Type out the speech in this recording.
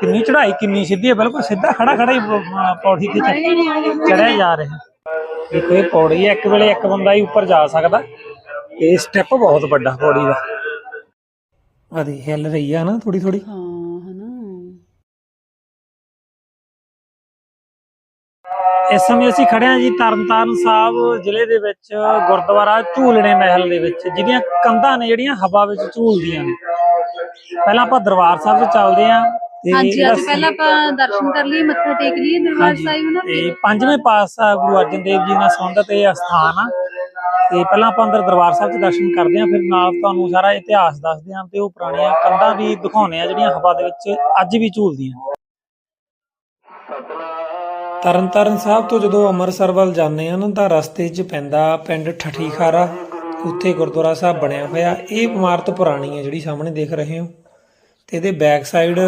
ਕਿੰਨੀ ਚੜ੍ਹਾਈ ਕਿੰਨੀ ਸਿੱਧੀ ਹੈ? ਬਿਲਕੁਲ ਸਿੱਧਾ ਖੜਾ ਖੜਾ ਹੀ ਪੌੜੀ ਤੇ ਚੜਿਆ ਜਾ ਰਿਹਾ। ਦੇਖੋ ਇਹ ਪੌੜੀ ਹੈ ਇੱਕ ਵੇਲੇ ਇੱਕ ਬੰਦਾ ਹੀ ਉੱਪਰ ਜਾ ਸਕਦਾ। ਇਹ ਸਟੈਪ ਬਹੁਤ ਵੱਡਾ ਪੌੜੀ ਦਾ। ਆਦੀ ਹਿੱਲ ਰਹੀ ਆ ਨਾ ਥੋੜੀ ਥੋੜੀ ਹਾਂ ਇਸ ਸਮੇਂ ਅਸੀਂ ਖੜੇ ਹਾਂ ਜੀ ਤਰਨਤਾਰਨ ਸਾਹਿਬ ਜ਼ਿਲ੍ਹੇ ਦੇ ਵਿੱਚ ਗੁਰਦੁਆਰਾ ਝੂਲਣੇ ਮਹਿਲ ਦੇ ਵਿੱਚ ਜਿਹਦੀਆਂ ਕੰਧਾਂ ਨੇ ਜਿਹੜੀਆਂ ਹਵਾ ਵਿੱਚ ਝੂਲਦੀਆਂ ਨੇ। ਪਹਿਲਾਂ ਆਪਾਂ ਦਰਬਾਰ ਸਾਹਿਬ 'ਚ ਚੱਲਦੇ ਤੇ ਹਾਂਜੀ ਅੱਜ ਪਹਿਲਾਂ ਆਪਾਂ ਦਰਸ਼ਨ ਕਰ ਲਈਏ ਮੱਥਾ ਟੇਕ ਲਈਏ ਦਰਬਾਰ ਸਾਹਿਬ ਨਾ। ਤੇ ਪੰਜਵੇਂ ਪਾਤਸ਼ਾਹ ਗੁਰੂ ਅਰਜਨ ਦੇਵ ਜੀ ਨਾਲ ਸੰਬੰਧਿਤ ਇਹ ਅਸਥਾਨ ਆ। ਤੇ ਪਹਿਲਾਂ ਆਪਾਂ ਅੰਦਰ ਦਰਬਾਰ ਸਾਹਿਬ 'ਚ ਦਰਸ਼ਨ ਕਰਦੇ ਹਾਂ ਫਿਰ ਨਾਲ ਤੁਹਾਨੂੰ ਸਾਰਾ ਇਤਿਹਾਸ ਦੱਸਦੇ ਹਾਂ ਤੇ ਉਹ ਪੁਰਾਣੀਆਂ ਕੰਧਾਂ ਵੀ ਦਿਖਾਉਂਦੇ ਆ ਜਿਹੜੀਆਂ ਹਵਾ ਦੇ ਵਿੱਚ ਅੱਜ ਵੀ ਝੂਲਦੀਆਂ। ਤਰਨਤਾਰਨ ਸਾਹਿਬ ਤੋਂ ਜਦੋਂ ਅੰਮ੍ਰਿਤਸਰ ਵੱਲ ਜਾਂਦੇ ਆ ਨਾ ਤਾਂ ਰਸਤੇ 'ਚ ਪੈਂਦਾ ਪਿੰਡ ਠੱਠੀ ਖਾਰਾ ਉੱਥੇ ਗੁਰਦੁਆਰਾ ਸਾਹਿਬ ਬਣਿਆ ਹੋਇਆ। ਇਹ ਇਮਾਰਤ ਪੁਰਾਣੀ ਹੈ ਜਿਹੜੀ ਸਾਹਮਣੇ ਦੇਖ ਰਹੇ ਹੋ। ਤੇ ਇਹਦੇ ਬੈਕ ਸਾਈਡ